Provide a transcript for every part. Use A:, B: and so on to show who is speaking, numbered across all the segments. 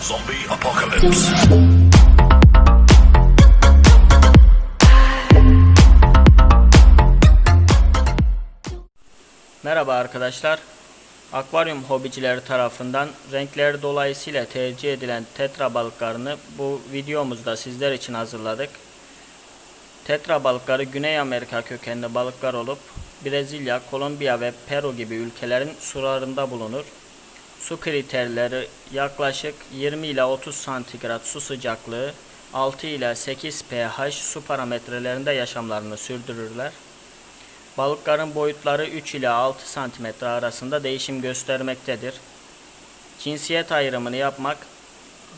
A: Zombie apocalypse.
B: Merhaba arkadaşlar. Akvaryum hobicileri tarafından renkleri dolayısıyla tercih edilen tetra balıklarını bu videomuzda sizler için hazırladık. Tetra balıkları Güney Amerika kökenli balıklar olup Brezilya, Kolombiya ve Peru gibi ülkelerin sularında bulunur. Su kriterleri yaklaşık 20 ile 30 santigrat su sıcaklığı, 6 ile 8 pH su parametrelerinde yaşamlarını sürdürürler. Balıkların boyutları 3 ile 6 cm arasında değişim göstermektedir. Cinsiyet ayrımını yapmak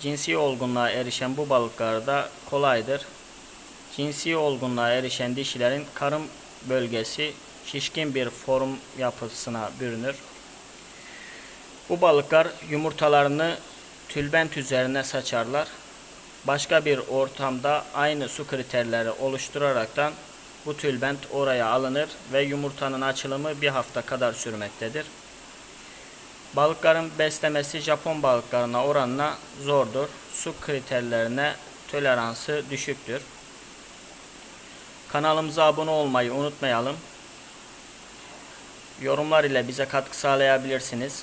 B: cinsi olgunluğa erişen bu balıklarda kolaydır. Cinsi olgunluğa erişen dişilerin karın bölgesi şişkin bir form yapısına bürünür. Bu balıklar yumurtalarını tülbent üzerine saçarlar. Başka bir ortamda aynı su kriterleri oluşturaraktan bu tülbent oraya alınır ve yumurtanın açılımı bir hafta kadar sürmektedir. Balıkların beslemesi Japon balıklarına oranla zordur. Su kriterlerine toleransı düşüktür. Kanalımıza abone olmayı unutmayalım. Yorumlar ile bize katkı sağlayabilirsiniz.